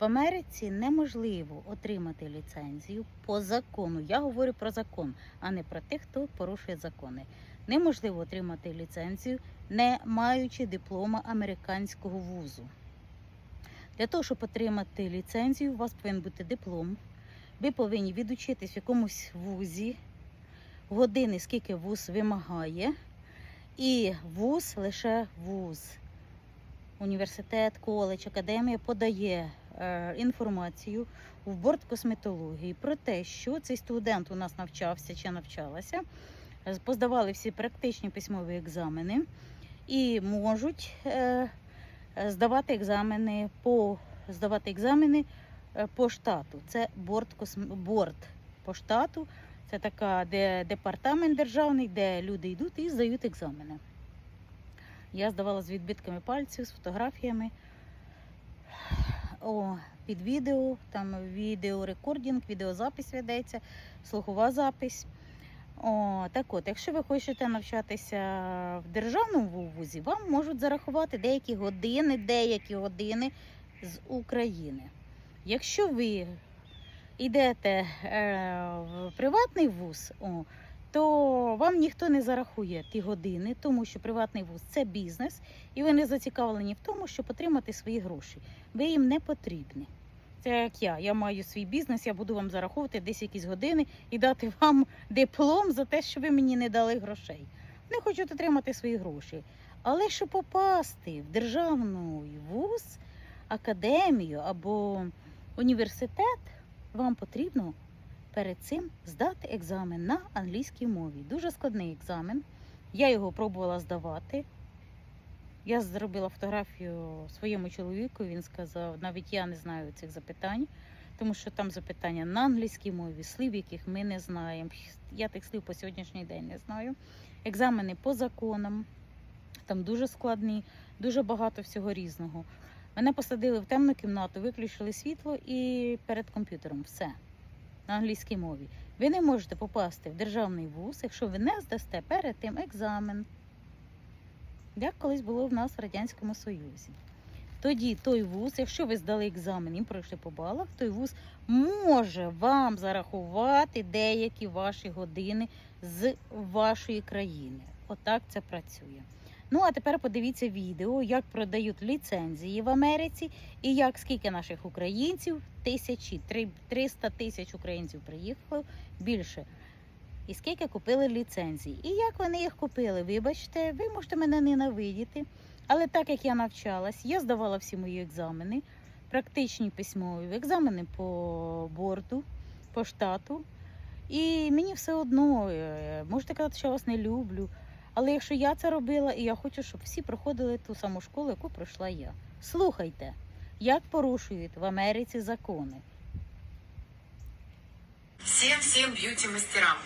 В Америці неможливо отримати ліцензію по закону. Я говорю про закон, а не про тих, хто порушує закони. Неможливо отримати ліцензію, не маючи диплома американського вузу. Для того, щоб отримати ліцензію, у вас повинен бути диплом. Ви повинні відучитись в якомусь вузі, години, скільки вуз вимагає. І вуз лише вуз. Університет, коледж, академія подає інформацію в борт косметології про те, що цей студент у нас навчався чи навчалася, е, поздавали всі практичні письмові екзамени і можуть е, е, здавати екзамени по здавати екзамени е, по штату. Це борт, косм... борт по штату. Це така де департамент державний, де люди йдуть і здають екзамени. Я здавала з відбитками пальців, з фотографіями. О, під відео, там відеорекордінг, відеозапис ведеться, слухова запись. О, так от, якщо ви хочете навчатися в державному вузі, вам можуть зарахувати деякі години, деякі години з України. Якщо ви йдете е, в приватний вуз, о, то вам ніхто не зарахує ті години, тому що приватний вуз це бізнес, і ви не зацікавлені в тому, щоб отримати свої гроші. Ви їм не потрібні. Це як я. Я маю свій бізнес, я буду вам зараховувати десь якісь години і дати вам диплом за те, що ви мені не дали грошей. Вони хочуть отримати свої гроші. Але щоб попасти в державний вуз, академію або університет, вам потрібно перед цим здати екзамен на англійській мові. Дуже складний екзамен. Я його пробувала здавати. Я зробила фотографію своєму чоловіку. Він сказав, навіть я не знаю цих запитань, тому що там запитання на англійській мові, слів, яких ми не знаємо. Я тих слів по сьогоднішній день не знаю. Екзамени по законам, там дуже складні, дуже багато всього різного. Мене посадили в темну кімнату, виключили світло і перед комп'ютером все на англійській мові. Ви не можете попасти в державний вуз, якщо ви не здасте перед тим екзамен, як колись було в нас в Радянському Союзі. Тоді той вуз, якщо ви здали екзамен і пройшли по балах, той вуз може вам зарахувати деякі ваші години з вашої країни. Отак це працює. Ну, а тепер подивіться відео, як продають ліцензії в Америці і як скільки наших українців, тисячі, три- 300 тисяч українців приїхало більше. І скільки купили ліцензій. І як вони їх купили? Вибачте, ви можете мене ненавидіти. Але так як я навчалась, я здавала всі мої екзамени, практичні письмові, екзамени по борту, по штату. І мені все одно, е, можете казати, що я вас не люблю. Але якщо я це робила, і я хочу, щоб всі проходили ту саму школу, яку пройшла я. Слухайте, як порушують в Америці закони. Всем-всем бьюти-мастерам.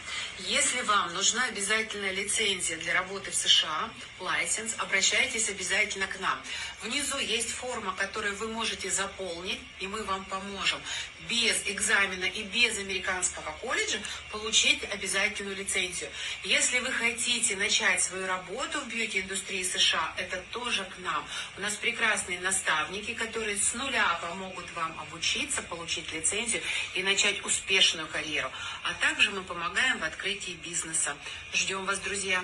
Если вам нужна обязательная лицензия для работы в США, лайсенс, обращайтесь обязательно к нам. Внизу есть форма, которую вы можете заполнить, и мы вам поможем. Без экзамена и без американского колледжа получить обязательную лицензию. Если вы хотите начать свою работу в бьюти-индустрии США, это тоже к нам. У нас прекрасные наставники, которые с нуля помогут вам обучиться, получить лицензию и начать успешную карьеру. А также мы помогаем в открытии бизнеса. Ждем вас, друзья!